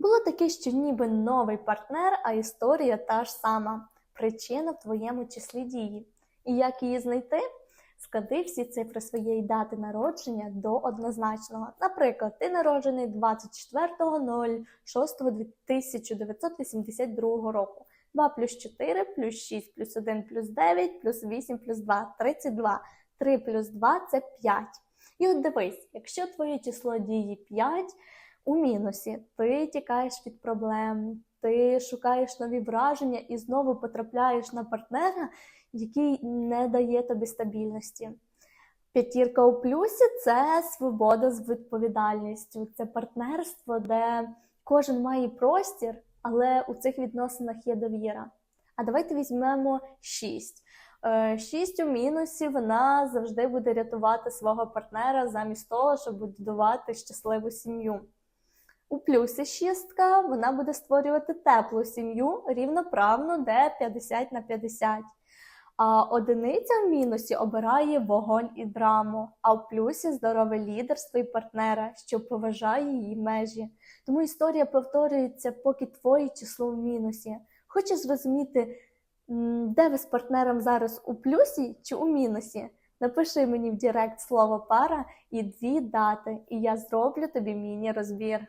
Було таке, що ніби новий партнер, а історія та ж сама. Причина в твоєму числі дії. І як її знайти? Склади всі цифри своєї дати народження до однозначного. Наприклад, ти народжений 24.06.1982 року. 2 плюс 4 плюс 6 плюс 1 плюс 9 плюс 8 плюс 2 32. 3 плюс 2 це 5. І от дивись, якщо твоє число дії 5 у мінусі, ти тікаєш від проблем, ти шукаєш нові враження і знову потрапляєш на партнера, який не дає тобі стабільності. П'ятірка у плюсі це свобода з відповідальністю, це партнерство, де кожен має простір, але у цих відносинах є довіра. А давайте візьмемо 6. 6 у мінусі вона завжди буде рятувати свого партнера замість того, щоб будувати щасливу сім'ю. У плюсі шістка вона буде створювати теплу сім'ю рівноправну, де 50 на 50. А одиниця в мінусі обирає вогонь і драму, а в плюсі здорове лідерство і партнера, що поважає її межі. Тому історія повторюється, поки твоє число в мінусі. Хочеш зрозуміти, де ви з партнером зараз у плюсі чи у мінусі? Напиши мені в Директ слово пара і дві дати, і я зроблю тобі міні-розбір.